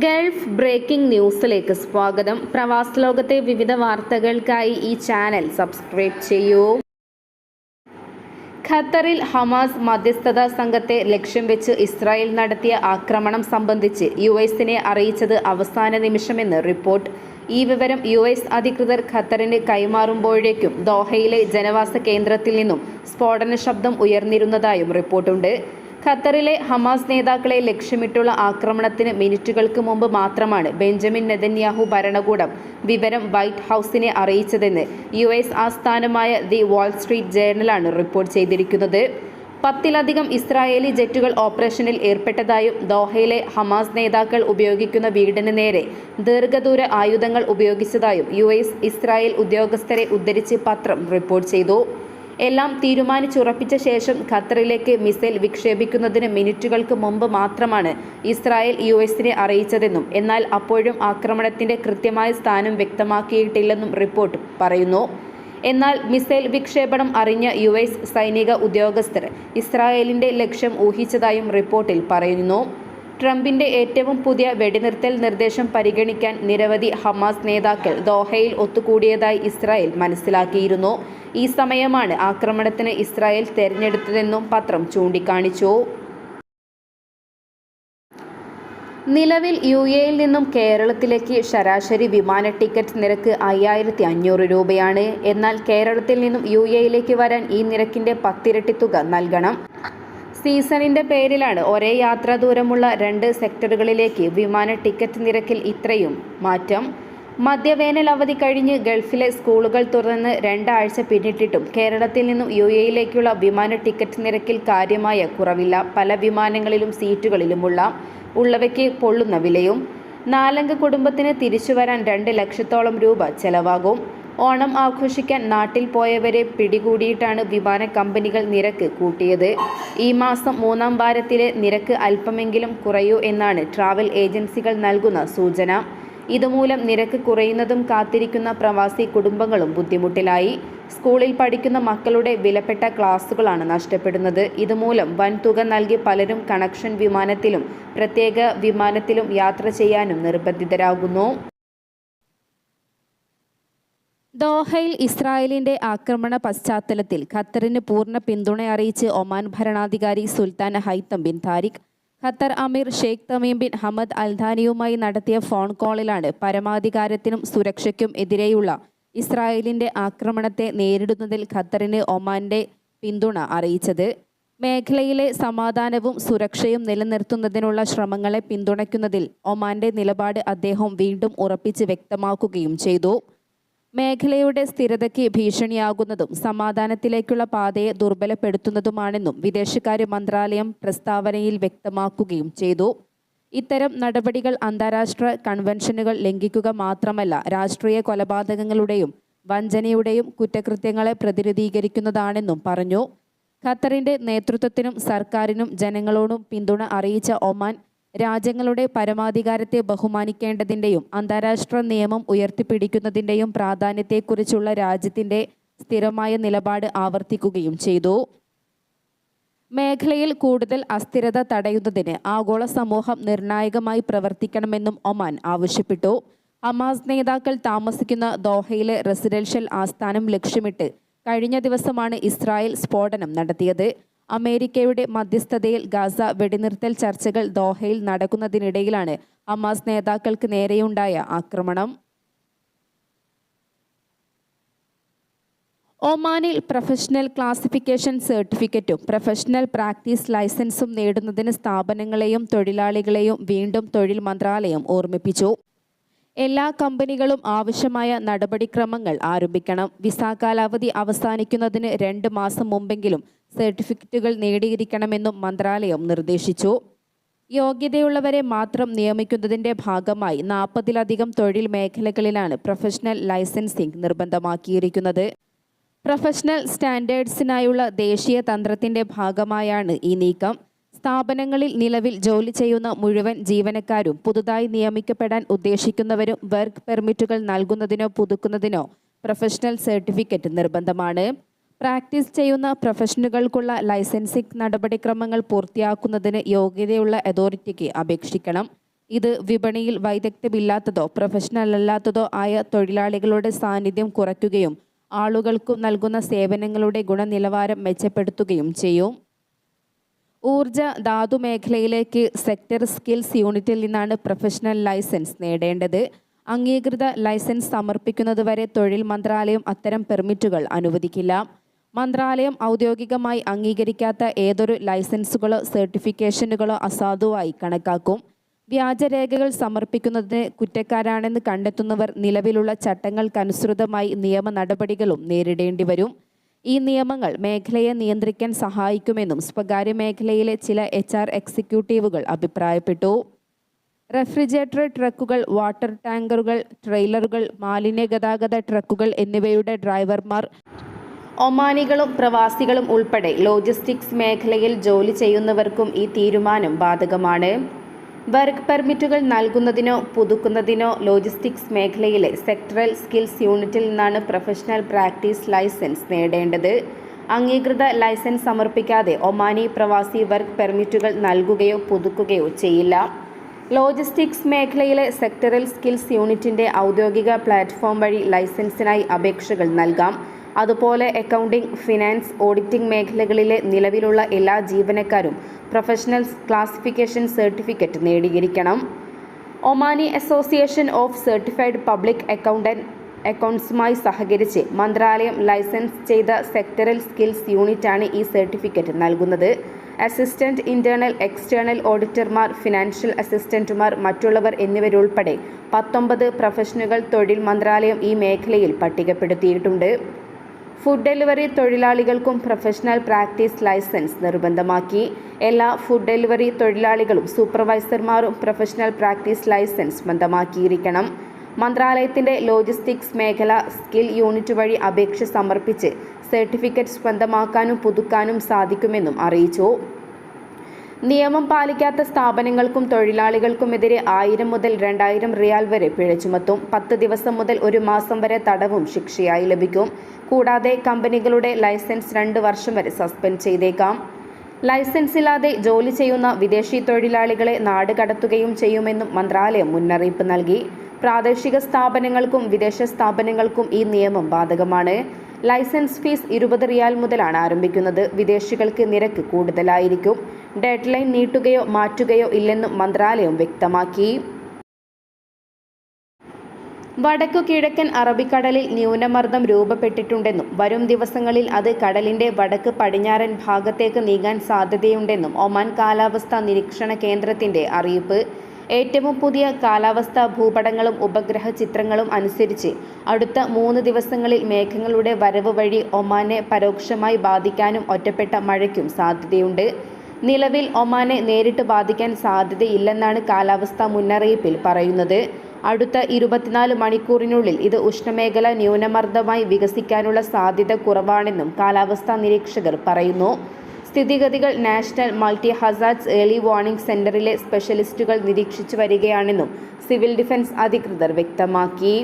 Gulf breaking ന്യൂസിലേക്ക് സ്വാഗതം. പ്രവാസ ലോകത്തെ വിവിധ വാർത്തകൾക്കായി ഈ ചാനൽ സബ്സ്ക്രൈബ് ചെയ്യൂ. ഖത്തറിൽ ഹമാസ് മധ്യസ്ഥത സംഘത്തെ ലക്ഷ്യം വെച്ച് ഇസ്രായേൽ നടത്തിയ ആക്രമണം സംബന്ധിച്ച് യു എസിനെ അറിയിച്ചത് അവസാന നിമിഷമെന്ന് റിപ്പോർട്ട്. ഈ വിവരം യു എസ് അധികൃതർ ഖത്തറിന് കൈമാറുമ്പോഴേക്കും ദോഹയിലെ ജനവാസ കേന്ദ്രത്തിൽ നിന്നും സ്ഫോടന ശബ്ദം ഉയർന്നിരുന്നതായും റിപ്പോർട്ടുണ്ട്. ഖത്തറിലെ ഹമാസ് നേതാക്കളെ ലക്ഷ്യമിട്ടുള്ള ആക്രമണത്തിന് മിനിറ്റുകൾക്ക് മുമ്പ് മാത്രമാണ് ബെഞ്ചമിൻ നെതന്യാഹു ഭരണകൂടം വിവരം വൈറ്റ് ഹൗസിനെ അറിയിച്ചതെന്ന് യു എസ് ആസ്ഥാനമായ ദി വാൾ സ്ട്രീറ്റ് ജേർണലാണ് റിപ്പോർട്ട് ചെയ്തിരിക്കുന്നത്. പത്തിലധികം ഇസ്രായേലി ജെറ്റുകൾ ഓപ്പറേഷനിൽ ഏർപ്പെട്ടതായും ദോഹയിലെ ഹമാസ് നേതാക്കൾ ഉപയോഗിക്കുന്ന വീടിന് നേരെ ദീർഘദൂര ആയുധങ്ങൾ ഉപയോഗിച്ചതായും യു ഇസ്രായേൽ ഉദ്യോഗസ്ഥരെ ഉദ്ധരിച്ച് പത്രം റിപ്പോർട്ട് ചെയ്തു. എല്ലാം തീരുമാനിച്ചുറപ്പിച്ച ശേഷം ഖത്തറിലേക്ക് മിസൈൽ വിക്ഷേപിക്കുന്നതിന് മിനിറ്റുകൾക്ക് മുമ്പ് മാത്രമാണ് ഇസ്രായേൽ യു എസിനെ അറിയിച്ചതെന്നും എന്നാൽ അപ്പോഴും ആക്രമണത്തിന്റെ കൃത്യമായ സ്ഥാനം വ്യക്തമാക്കിയിട്ടില്ലെന്നും റിപ്പോർട്ട് പറയുന്നു. എന്നാൽ മിസൈൽ വിക്ഷേപണം അറിഞ്ഞ യു എസ് സൈനിക ഉദ്യോഗസ്ഥർ ഇസ്രായേലിന്റെ ലക്ഷ്യം ഊഹിച്ചതായും റിപ്പോർട്ടിൽ പറയുന്നു. ട്രംപിന്റെ ഏറ്റവും പുതിയ വെടിനിർത്തൽ നിർദ്ദേശം പരിഗണിക്കാൻ നിരവധി ഹമാസ് നേതാക്കൾ ദോഹയിൽ ഒത്തുകൂടിയതായി ഇസ്രായേൽ മനസ്സിലാക്കിയിരുന്നു. ഈ സമയമാണ് ആക്രമണത്തിന് ഇസ്രായേൽ തെരഞ്ഞെടുത്തതെന്നും പത്രം ചൂണ്ടിക്കാണിച്ചു. നിലവിൽ യു എയിൽ നിന്നും കേരളത്തിലേക്ക് ശരാശരി വിമാന ടിക്കറ്റ് നിരക്ക് അയ്യായിരത്തി അഞ്ഞൂറ് രൂപയാണ്. എന്നാൽ കേരളത്തിൽ നിന്നും യു എയിലേക്ക് വരാൻ ഈ നിരക്കിന്റെ പത്തിരട്ടി തുക നൽകണം. സീസണിന്റെ പേരിലാണ് ഒരേ യാത്രാ ദൂരമുള്ള രണ്ട് സെക്ടറുകളിലേക്ക് വിമാന ടിക്കറ്റ് നിരക്കിൽ ഇത്രയും മാറ്റം. മധ്യവേനൽ അവധി കഴിഞ്ഞ് ഗൾഫിലെ സ്കൂളുകൾ തുറന്ന് രണ്ടാഴ്ച പിന്നിട്ടിട്ടും കേരളത്തിൽ നിന്നും യു എയിലേക്കുള്ള വിമാന ടിക്കറ്റ് നിരക്കിൽ കാര്യമായ കുറവില്ല. പല വിമാനങ്ങളിലും സീറ്റുകളിലുമുള്ള ഉള്ളവയ്ക്ക് പൊള്ളുന്ന വിലയും നാലംഗ കുടുംബത്തിന് തിരിച്ചു വരാൻ രണ്ട് ലക്ഷത്തോളം രൂപ ചെലവാകും. ഓണം ആഘോഷിക്കാൻ നാട്ടിൽ പോയവരെ പിടികൂടിയിട്ടാണ് വിമാന കമ്പനികൾ നിരക്ക് കൂട്ടിയത്. ഈ മാസം മൂന്നാം വാരത്തിലെ നിരക്ക് അല്പമെങ്കിലും കുറയൂ എന്നാണ് ട്രാവൽ ഏജൻസികൾ നൽകുന്ന സൂചന. ഇതുമൂലം നിരക്ക് കുറയുന്നതും കാത്തിരിക്കുന്ന പ്രവാസി കുടുംബങ്ങളും ബുദ്ധിമുട്ടിലായി. സ്കൂളിൽ പഠിക്കുന്ന മക്കളുടെ വിലപ്പെട്ട ക്ലാസുകളാണ് നഷ്ടപ്പെടുന്നത്. ഇതുമൂലം വൻ തുക നൽകി പലരും കണക്ഷൻ വിമാനത്തിലും പ്രത്യേക വിമാനത്തിലും യാത്ര ചെയ്യാനും നിർബന്ധിതരാകുന്നു. ദോഹയിൽ ഇസ്രായേലിന്റെ ആക്രമണ പശ്ചാത്തലത്തിൽ ഖത്തറിന് പൂർണ പിന്തുണ അറിയിച്ച് ഒമാൻ ഭരണാധികാരി സുൽത്താൻ ഹൈത്തം ബിൻ താരിഖ് ഖത്തർ അമീർ ഷെയ്ഖ് തമീം ബിൻ ഹമദ് അൽധാനിയുമായി നടത്തിയ ഫോൺ കോളിലാണ് പരമാധികാരത്തിനും സുരക്ഷയ്ക്കും എതിരെയുള്ള ഇസ്രായേലിന്റെ ആക്രമണത്തെ നേരിടുന്നതിൽ ഖത്തറിന് ഒമാന്റെ പിന്തുണ അറിയിച്ചത്. മേഖലയിലെ സമാധാനവും സുരക്ഷയും നിലനിർത്തുന്നതിനുള്ള ശ്രമങ്ങളെ പിന്തുണയ്ക്കുന്നതിൽ ഒമാന്റെ നിലപാട് അദ്ദേഹം വീണ്ടും ഉറപ്പിച്ച് വ്യക്തമാക്കുകയും ചെയ്തു. മേഖലയുടെ സ്ഥിരതയ്ക്ക് ഭീഷണിയാകുന്നതും സമാധാനത്തിലേക്കുള്ള പാതയെ ദുർബലപ്പെടുത്തുന്നതുമാണെന്നും വിദേശകാര്യ മന്ത്രാലയം പ്രസ്താവനയിൽ വ്യക്തമാക്കുകയും ചെയ്തു. ഇത്തരം നടപടികൾ അന്താരാഷ്ട്ര കൺവെൻഷനുകൾ ലംഘിക്കുക മാത്രമല്ല രാഷ്ട്രീയ കൊലപാതകങ്ങളുടെയും വഞ്ചനയുടെയും കുറ്റകൃത്യങ്ങളെ പ്രതിനിധീകരിക്കുന്നതാണെന്നും പറഞ്ഞു. ഖത്തറിന്റെ നേതൃത്വത്തിനും സർക്കാരിനും ജനങ്ങളോടും പിന്തുണ അറിയിച്ച ഒമാൻ രാജ്യങ്ങളുടെ പരമാധികാരത്തെ ബഹുമാനിക്കേണ്ടതിന്റെയും അന്താരാഷ്ട്ര നിയമം ഉയർത്തിപ്പിടിക്കുന്നതിന്റെയും പ്രാധാന്യത്തെക്കുറിച്ചുള്ള രാജ്യത്തിന്റെ സ്ഥിരമായ നിലപാട് ആവർത്തിക്കുകയും ചെയ്തു. മേഖലയിൽ കൂടുതൽ അസ്ഥിരത തടയുന്നതിന് ആഗോള സമൂഹം നിർണായകമായി പ്രവർത്തിക്കണമെന്നും ഒമാൻ ആവശ്യപ്പെട്ടു. അമാസ് നേതാക്കൾ താമസിക്കുന്ന ദോഹയിലെ റെസിഡൻഷ്യൽ ആസ്ഥാനം ലക്ഷ്യമിട്ട് കഴിഞ്ഞ ദിവസമാണ് ഇസ്രായേൽ സ്ഫോടനം നടത്തിയത്. അമേരിക്കയുടെ മധ്യസ്ഥതയിൽ ഗാസ വെടിനിർത്തൽ ചർച്ചകൾ ദോഹയിൽ നടക്കുന്നതിനിടയിലാണ് അമാസ് നേതാക്കൾക്ക് നേരെയുണ്ടായ ആക്രമണം. ഒമാനിൽ പ്രൊഫഷണൽ ക്ലാസിഫിക്കേഷൻ സർട്ടിഫിക്കറ്റും പ്രൊഫഷണൽ പ്രാക്ടീസ് ലൈസൻസും നേടുന്നതിന് സ്ഥാപനങ്ങളെയും തൊഴിലാളികളെയും വീണ്ടും തൊഴിൽ മന്ത്രാലയം ഓർമ്മിപ്പിച്ചു. എല്ലാ കമ്പനികളും ആവശ്യമായ നടപടിക്രമങ്ങൾ ആരംഭിക്കണം. വിസ കാലാവധി അവസാനിക്കുന്നതിന് രണ്ട് മാസം മുമ്പെങ്കിലും സർട്ടിഫിക്കറ്റുകൾ നേടിയിരിക്കണമെന്നും മന്ത്രാലയം നിർദ്ദേശിച്ചു. യോഗ്യതയുള്ളവരെ മാത്രം നിയമിക്കുന്നതിന്റെ ഭാഗമായി നാൽപ്പതിലധികം തൊഴിൽ മേഖലകളിലാണ് പ്രൊഫഷണൽ ലൈസൻസിംഗ് നിർബന്ധമാക്കിയിരിക്കുന്നത്. പ്രൊഫഷണൽ സ്റ്റാൻഡേർഡ്സിനായുള്ള ദേശീയ തന്ത്രത്തിന്റെ ഭാഗമായാണ് ഈ നീക്കം. സ്ഥാപനങ്ങളിൽ നിലവിൽ ജോലി ചെയ്യുന്ന മുഴുവൻ ജീവനക്കാരും പുതുതായി നിയമിക്കപ്പെടാൻ ഉദ്ദേശിക്കുന്നവരും വർക്ക് പെർമിറ്റുകൾ നൽകുന്നതിനോ പുതുക്കുന്നതിനോ പ്രൊഫഷണൽ സർട്ടിഫിക്കറ്റ് നിർബന്ധമാണ്. പ്രാക്ടീസ് ചെയ്യുന്ന പ്രൊഫഷനുകൾക്കുള്ള ലൈസൻസിംഗ് നടപടിക്രമങ്ങൾ പൂർത്തിയാക്കുന്നതിന് യോഗ്യതയുള്ള അതോറിറ്റിക്ക് അപേക്ഷിക്കണം. ഇത് വിപണിയിൽ വൈദഗ്ധ്യമില്ലാത്തതോ പ്രൊഫഷണൽ അല്ലാത്തതോ ആയ തൊഴിലാളികളുടെ സാന്നിധ്യം കുറയ്ക്കുകയും ആളുകൾക്കു നൽകുന്ന സേവനങ്ങളുടെ ഗുണനിലവാരം മെച്ചപ്പെടുത്തുകയും ചെയ്യും. ഊർജ ധാതു മേഖലയിലേക്ക് സെക്ടർ സ്കിൽസ് യൂണിറ്റിൽ നിന്നാണ് പ്രൊഫഷണൽ ലൈസൻസ് നേടേണ്ടത്. അംഗീകൃത ലൈസൻസ് സമർപ്പിക്കുന്നതുവരെ തൊഴിൽ മന്ത്രാലയം അത്തരം പെർമിറ്റുകൾ അനുവദിക്കില്ല. മന്ത്രാലയം ഔദ്യോഗികമായി അംഗീകരിക്കാത്ത ഏതൊരു ലൈസൻസുകളോ സർട്ടിഫിക്കേഷനുകളോ അസാധുവായി കണക്കാക്കും. വ്യാജരേഖകൾ സമർപ്പിക്കുന്നതിന് കുറ്റക്കാരാണെന്ന് കണ്ടെത്തുന്നവർ നിലവിലുള്ള ചട്ടങ്ങൾക്കനുസൃതമായി നിയമ നടപടികളും നേരിടേണ്ടി വരും. ഈ നിയമങ്ങൾ മേഖലയെ നിയന്ത്രിക്കാൻ സഹായിക്കുമെന്നും സ്വകാര്യ മേഖലയിലെ ചില എച്ച് ആർ എക്സിക്യൂട്ടീവുകൾ അഭിപ്രായപ്പെട്ടു. റെഫ്രിജറേറ്റർ ട്രക്കുകൾ വാട്ടർ ടാങ്കറുകൾ ട്രെയിലറുകൾ മാലിന്യ ഗതാഗത ട്രക്കുകൾ എന്നിവയുടെ ഡ്രൈവർമാർ ഒമാനികളും പ്രവാസികളും ഉൾപ്പെടെ ലോജിസ്റ്റിക്സ് മേഖലയിൽ ജോലി ചെയ്യുന്നവർക്കും ഈ തീരുമാനം ബാധകമാണ്. വർക്ക് പെർമിറ്റുകൾ നൽകുന്നതിനോ പുതുക്കുന്നതിനോ ലോജിസ്റ്റിക്സ് മേഖലയിലെ സെക്ടറൽ സ്കിൽസ് യൂണിറ്റിൽ നിന്നാണ് പ്രൊഫഷണൽ പ്രാക്ടീസ് ലൈസൻസ് നേടേണ്ടത്. അംഗീകൃത ലൈസൻസ് സമർപ്പിക്കാതെ ഒമാനി പ്രവാസി വർക്ക് പെർമിറ്റുകൾ നൽകുകയോ പുതുക്കുകയോ ചെയ്യില്ല. ലോജിസ്റ്റിക്സ് മേഖലയിലെ സെക്ടറൽ സ്കിൽസ് യൂണിറ്റിന്റെ ഔദ്യോഗിക പ്ലാറ്റ്ഫോം വഴി ലൈസൻസിനായി അപേക്ഷകൾ നൽകാം. അതുപോലെ അക്കൗണ്ടിംഗ് ഫിനാൻസ് ഓഡിറ്റിംഗ് മേഖലകളിലെ നിലവിലുള്ള എല്ലാ ജീവനക്കാരും professional classification certificate നേടിയിരിക്കണം. Omani association of certified public accountant അക്കൗണ്ട്സുമായി സഹകരിച്ച് മന്ത്രാലയം ലൈസൻസ് ചെയ്ത സെക്ടറൽ സ്കിൽസ് യൂണിറ്റാണ് ഈ സർട്ടിഫിക്കറ്റ് നൽകുന്നത്. അസിസ്റ്റന്റ് ഇന്റേണൽ എക്സ്റ്റേണൽ ഓഡിറ്റർമാർ ഫിനാൻഷ്യൽ അസിസ്റ്റന്റുമാർ മറ്റുള്ളവർ എന്നിവരുൾപ്പെടെ പത്തൊമ്പത് പ്രൊഫഷനുകൾ തൊഴിൽ മന്ത്രാലയം ഈ മേഖലയിൽ പട്ടികപ്പെടുത്തിയിട്ടുണ്ട്. ഫുഡ് ഡെലിവറി തൊഴിലാളികൾക്കും പ്രൊഫഷണൽ പ്രാക്ടീസ് ലൈസൻസ് നിർബന്ധമാക്കി. എല്ലാ ഫുഡ് ഡെലിവറി തൊഴിലാളികളും സൂപ്പർവൈസർമാരും പ്രൊഫഷണൽ പ്രാക്ടീസ് ലൈസൻസ് ബന്ധമാക്കിയിരിക്കണം. മന്ത്രാലയത്തിന്റെ ലോജിസ്റ്റിക്സ് മേഖല സ്കിൽ യൂണിറ്റ് വഴി അപേക്ഷ സമർപ്പിച്ച് സർട്ടിഫിക്കറ്റ് സ്വന്തമാക്കാനും പുതുക്കാനും സാധിക്കുമെന്നും അറിയിച്ചു. നിയമം പാലിക്കാത്ത സ്ഥാപനങ്ങൾക്കും തൊഴിലാളികൾക്കുമെതിരെ ആയിരം മുതൽ രണ്ടായിരം റിയാൽ വരെ പിഴ ചുമത്തും. പത്ത് ദിവസം മുതൽ ഒരു മാസം വരെ തടവും ശിക്ഷയായി ലഭിക്കും. കൂടാതെ കമ്പനികളുടെ ലൈസൻസ് രണ്ട് വർഷം വരെ സസ്പെൻഡ് ചെയ്തേക്കാം. ലൈസൻസ് ഇല്ലാതെ ജോലി ചെയ്യുന്ന വിദേശി തൊഴിലാളികളെ നാട് കടത്തുകയും ചെയ്യുമെന്നും മന്ത്രാലയം മുന്നറിയിപ്പ് നൽകി. പ്രാദേശിക സ്ഥാപനങ്ങൾക്കും വിദേശ സ്ഥാപനങ്ങൾക്കും ഈ നിയമം ബാധകമാണ്. ലൈസൻസ് ഫീസ് ഇരുപത് റിയാൽ മുതലാണ് ആരംഭിക്കുന്നത്. വിദേശികൾക്ക് നിരക്ക് കൂടുതലായിരിക്കും. ഡെഡ് ലൈൻ നീട്ടുകയോ മാറ്റുകയോ ഇല്ലെന്നും മന്ത്രാലയം വ്യക്തമാക്കി. വടക്കു കിഴക്കൻ അറബിക്കടലിൽ ന്യൂനമർദ്ദം രൂപപ്പെട്ടിട്ടുണ്ടെന്നും വരും ദിവസങ്ങളിൽ അത് കടലിന്റെ വടക്ക് പടിഞ്ഞാറൻ ഭാഗത്തേക്ക് നീങ്ങാൻ സാധ്യതയുണ്ടെന്നും ഒമാൻ കാലാവസ്ഥാ നിരീക്ഷണ കേന്ദ്രത്തിന്റെ അറിയിപ്പ്. ഏറ്റവും പുതിയ കാലാവസ്ഥാ ഭൂപടങ്ങളും ഉപഗ്രഹ ചിത്രങ്ങളും അനുസരിച്ച് അടുത്ത മൂന്ന് ദിവസങ്ങളിൽ മേഘങ്ങളുടെ വരവ് വഴി ഒമാനെ പരോക്ഷമായി ബാധിക്കാനും ഒറ്റപ്പെട്ട മഴയ്ക്കും സാധ്യതയുണ്ട്. നിലവിൽ ഒമാനെ നേരിട്ട് ബാധിക്കാൻ സാധ്യതയില്ലെന്നാണ് കാലാവസ്ഥാ മുന്നറിയിപ്പിൽ പറയുന്നത്. അടുത്ത ഇരുപത്തിനാല് മണിക്കൂറിനുള്ളിൽ ഇത് ഉഷ്ണമേഖല ന്യൂനമർദ്ദമായി വികസിക്കാനുള്ള സാധ്യത കുറവാണെന്നും കാലാവസ്ഥാ നിരീക്ഷകർ പറയുന്നു. സ്ഥിതിഗതികൾ national multi hazards early warning സെന്ററിലെ സ്പെഷ്യലിസ്റ്റുകൾ നിരീക്ഷിച്ചു വരികയാണെന്നും സിവിൽ ഡിഫൻസ് അധികൃതർ വ്യക്തമാക്കി.